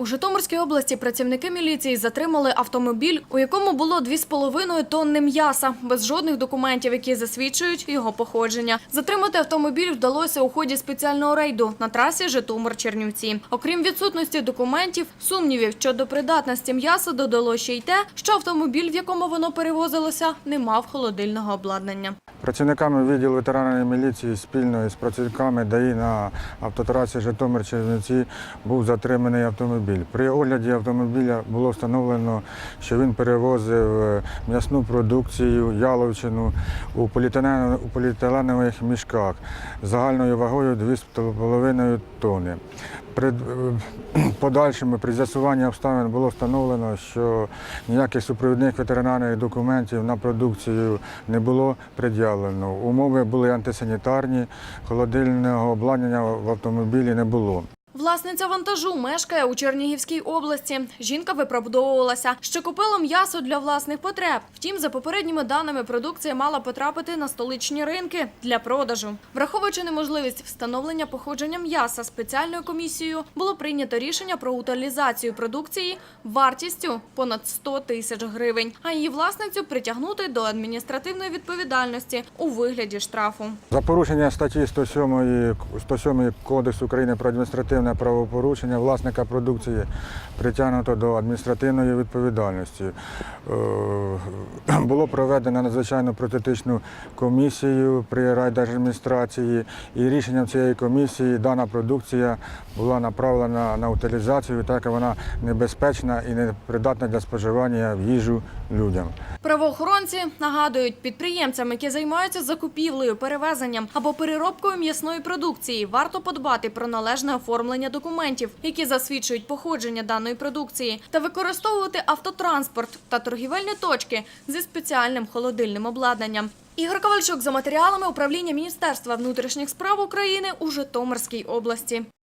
У Житомирській області працівники міліції затримали автомобіль, у якому було 2,5 тонни м'яса, без жодних документів, які засвідчують його походження. Затримати автомобіль вдалося у ході спеціального рейду на трасі Житомир-Чернівці. Окрім відсутності документів, сумнівів щодо придатності м'яса додало ще й те, що автомобіль, в якому воно перевозилося, не мав холодильного обладнання. Працівниками відділу ветеранної міліції спільно із працівниками ДАІ на автотрасі Житомир-Чернівці був затриманий автомобіль. При огляді автомобіля було встановлено, що він перевозив е, м'ясну продукцію, яловичину у поліетиленових мішках загальною вагою 2,5 тонни. Подальшому при з'ясуванні обставин було встановлено, що ніяких супровідних ветеринарних документів на продукцію не було пред'явлено. Умови були антисанітарні, холодильного обладнання в автомобілі не було. Власниця вантажу мешкає у Чернігівській області. Жінка виправдовувалася, що купила м'ясо для власних потреб. Втім, за попередніми даними, продукція мала потрапити на столичні ринки для продажу. Враховуючи неможливість встановлення походження м'яса спеціальною комісією, було прийнято рішення про утилізацію продукції вартістю понад 100 тисяч гривень, а її власницю притягнути до адміністративної відповідальності у вигляді штрафу. За порушення статті 107, 107 Кодексу України про адміністративне правопорушення власника продукції притягнуто до адміністративної відповідальності. Е, Було проведено надзвичайну протетичну комісію при райдержадміністрації і рішенням цієї комісії дана продукція була направлена на утилізацію, так як вона небезпечна і не придатна для споживання в їжу людям. Правоохоронці нагадують підприємцям, які займаються закупівлею, перевезенням або переробкою м'ясної продукції, варто подбати про належне оформлення документів, які засвідчують походження даної продукції, та використовувати автотранспорт та торгівельні точки зі спеціальним холодильним обладнанням. Ігор Ковальчук за матеріалами управління Міністерства внутрішніх справ України у Житомирській області.